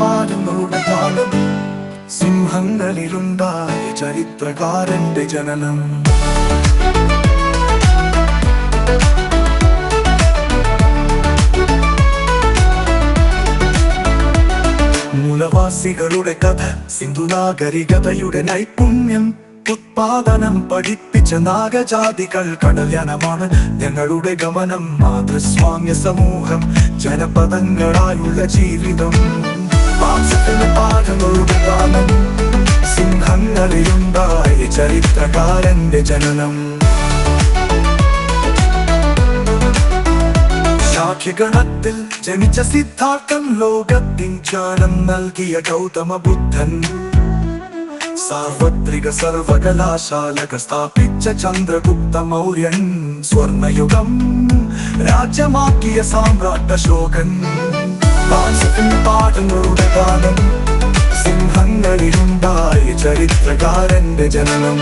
പാടുന്നൂടെ സിംഹങ്ങളിലുണ്ടായ ചരിത്രകാരന്റെ ജനനം. മൂലവാസികളുടെ കഥ സിന്ധു നാഗരികതയുടെ നൈപുണ്യം ഉത്പാദനം പഠിപ്പിച്ച നാഗജാതികൾ കടലനമാണ് ഞങ്ങളുടെ ഗമനം മാതൃസ്വാമ്യ സമൂഹം ജനപദങ്ങളായുള്ള ജീവിതം. പാഠങ്ങളുടെ ചരിത്രകാരന്റെ ജനനം. ശാഖ്യഗണത്തിൽ ജനിച്ച സിദ്ധാർത്ഥൻ ലോകത്തിൻ ജ്ഞാനം നൽകിയ ഗൗതമ ബുദ്ധൻ സാർവത്രിക സർവകലാശാലക സ്ഥാപിച്ച ചന്ദ്രഗുപ്ത മൗര്യൻ സ്വർണയുഗം രാജ്യമാക്കിയ സാമ്രാട്ട വാത്സത്തിൻ പാഠങ്ങളുടെ കാലം സിംഹങ്ങളിലുണ്ടായി ചരിത്രകാരന്റെ ജനനം.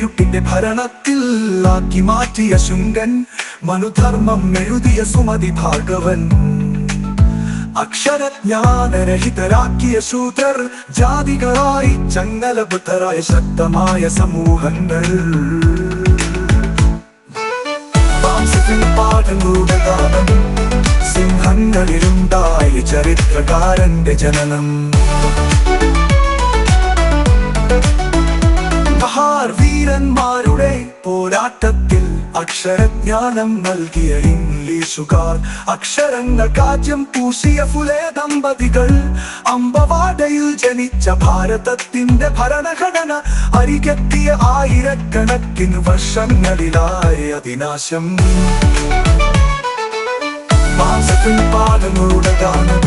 ഇരുട്ടിന്റെ ഭരണത്തിൽ ആക്കി മാറ്റിയ ശുങ്കൻ മനുധർമ്മം എഴുതിയ സുമതി ഭാഗവൻ അക്ഷരജ്ഞാനരഹിതരാക്കിയ ശൂദ്രർ ജാതികളായി ചങ്ങലബുദ്ധരായ ശക്തമായ സമൂഹങ്ങൾ. സിംഹങ്ങളിലുണ്ടായ ചരിത്രകാരന്റെ ജനനം. വീരന്മാരുടെ പോരാട്ടത്തിൽ അക്ഷരജ്ഞാനം നൽകിയ ഇംഗ്ലീഷുകാർ. അക്ഷരങ്ങൾ കാജ്യം പൂശിയ ഫുലെ ദമ്പതികൾ. അമ്പവാടയിൽ ജനിച്ച ഭാരതത്തിന്റെ ഭരണഘടന അരികെത്തിയ ആയിരക്കണക്കിന് വർഷങ്ങളിലായ അതിനാശം. മാസത്തിൽ പാലങ്ങളുടെ ഗാനം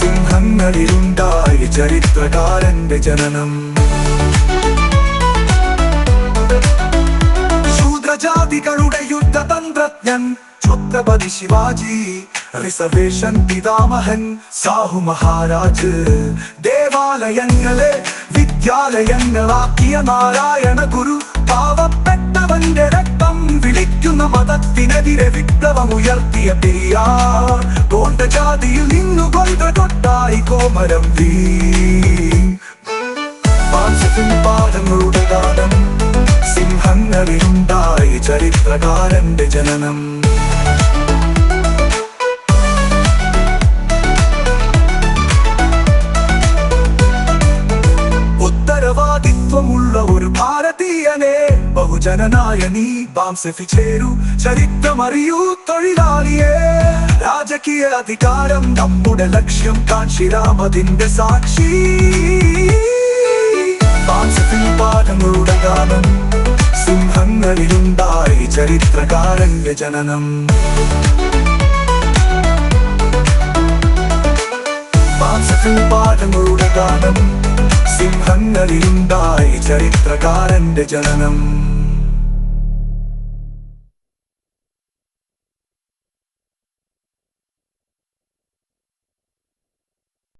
സിംഹങ്ങളിലുണ്ടായി ചരിത്രകാരന്റെ ജനനം. ശൂദ്രജാതികളുടെ യുദ്ധതന്ത്രജ്ഞൻ ഛത്രപതി ശിവാജി റിസർവേഷൻ പിതാമഹൻ സാഹു മഹാരാജ്. ദേവാലയങ്ങളെ വിദ്യാലയങ്ങളാക്കിയ നാരായണ ഗുരു പാവപ്പെട്ടവന്റെ രക്തം വിളിക്കുന്ന മതത്തിനെതിരെ വിപ്ലവമുയർത്തിയ പെരിയാർ. നിന്നു കൊണ്ട തൊട്ടായി കോമരം വീ പാഠങ്ങളുടെ ഗാനം സിംഹങ്ങളിലുണ്ടായി ചരിത്രകാരന്റെ ജനനം. ഉത്തരവാദിത്വമുള്ള ഒരു ഭാരതീയനെ ബഹുജനനായ നീ ബാംസഫി ചേരൂ. ചരിത്രമറിയൂ തൊഴിലാളിയെ. രാജകീയ അധികാരം നമ്മുടെ ലക്ഷ്യം കാഞ്ചിരാമതിന്റെ സാക്ഷി. പാഠങ്ങളുടെ ഗാനം സിംഹങ്ങളിലുണ്ടായി ചരിത്രകാരന്റെ ജനനം. പാഠങ്ങളുടെ ഗാനം സിംഹങ്ങളിലുണ്ടായി ചരിത്രകാരന്റെ ജനനം.